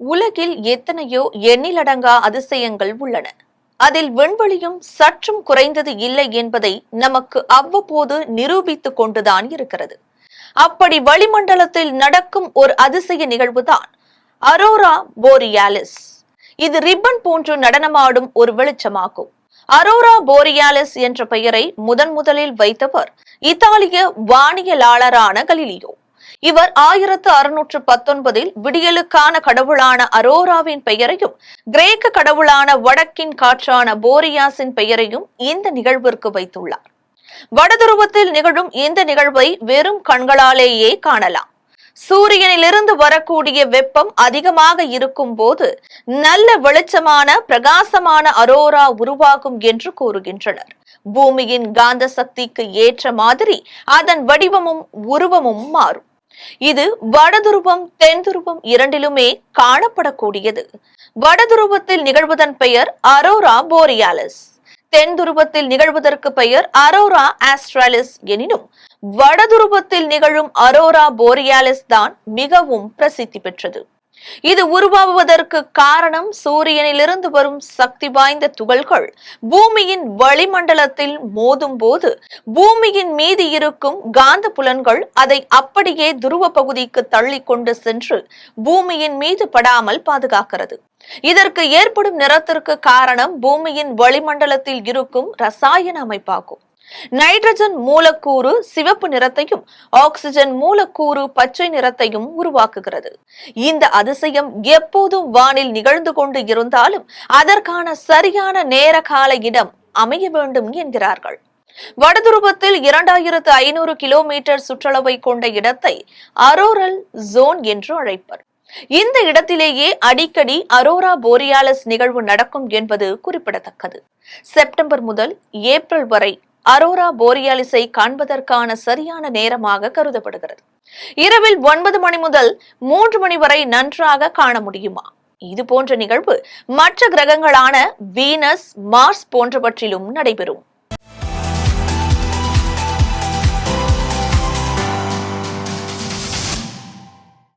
உலகில் எத்தனையோ எண்ணிலடங்கா அதிசயங்கள் உள்ளன. அதில் விண்வெளியும் சற்றும் குறைந்தது இல்லை என்பதை நமக்கு அவ்வப்போது நிரூபித்துக் கொண்டுதான் இருக்கிறது. அப்படி வளிமண்டலத்தில் நடக்கும் ஒரு அதிசய நிகழ்வுதான் அரோரா போரியாலிஸ். இது ரிப்பன் போன்று நடனமாடும் ஒரு வெளிச்சமாகும். அரோரா போரியாலிஸ் என்ற பெயரை முதன் முதலில் வைத்தவர் இத்தாலிய வானியலாளரான கலிலியோ. இவர் ஆயிரத்து அறுநூற்று பத்தொன்பதில் விடியலுக்கான கடவுளான அரோராவின் பெயரையும் கிரேக்க கடவுளான வடக்கின் காற்றான போரியாஸின் பெயரையும் இந்த நிகழ்விற்கு வைத்துள்ளார். வடதுருவத்தில் நிகழும் இந்த நிகழ்வை வெறும் கண்களாலேயே காணலாம். சூரியனிலிருந்து வரக்கூடிய வெப்பம் அதிகமாக இருக்கும் போது நல்ல வெளிச்சமான பிரகாசமான அரோரா உருவாகும் என்று கூறுகின்றனர். பூமியின் காந்த சக்திக்கு ஏற்ற மாதிரி அதன் வடிவமும் உருவமும் மாறும். இது வடதுருவம் தென் துருவம் இரண்டிலுமே காணப்படக்கூடியது. வடதுருவத்தில் நிகழ்வதன் பெயர் அரோரா போரியாலிஸ். தென்துருவத்தில் நிகழ்வதற்கு பெயர் அரோரா ஆஸ்ட்ராலிஸ் எனினும் வடதுருவத்தில் நிகழும் அரோரா போரியாலிஸ் தான் மிகவும் பிரசித்தி பெற்றது. இது உருவாவதற்கு காரணம் சூரியனிலிருந்து வரும் சக்தி வாய்ந்த துகள்கள். பூமியின் வளிமண்டலத்தில் மோதும் போது பூமியின் மீது இருக்கும் காந்த புலன்கள் அதை அப்படியே துருவ பகுதிக்கு தள்ளி கொண்டு சென்று பூமியின் மீது படாமல் பாதுகாக்கிறது. இதற்கு ஏற்படும் நிறத்திற்கு காரணம் பூமியின் வளிமண்டலத்தில் இருக்கும் ரசாயன அமைப்பாகும். நைட்ரஜன் மூலக்கூறு சிவப்பு நிறத்தையும் ஆக்சிஜன் மூலக்கூறு பச்சை நிறத்தையும் உருவாக்குகிறது. இந்த அதிசயம் எப்போதும் வானில் நிகழ்ந்து கொண்டு இருந்தாலும் அதற்கான சரியான நேர கால இடம் அமைய வேண்டும் என்கிறார்கள். வடதுருவத்தில் இரண்டாயிரத்து ஐநூறு கிலோமீட்டர் சுற்றளவை கொண்ட இடத்தை அரோரல் ஜோன் என்று அழைப்பர். இந்த இடத்திலேயே அடிக்கடி அரோரா போரியாலஸ் நிகழ்வு நடக்கும் என்பது குறிப்பிடத்தக்கது. செப்டம்பர் முதல் ஏப்ரல் வரை அரோரா போரியாலிஸை காண்பதற்கான சரியான நேரமாக கருதப்படுகிறது. இரவில் ஒன்பது மணி முதல் மூன்று மணி வரை நன்றாக காண முடியுமா? இது போன்ற நிகழ்வு மற்ற கிரகங்களான வீனஸ் மார்ஸ் போன்றவற்றிலும் நடைபெறும்.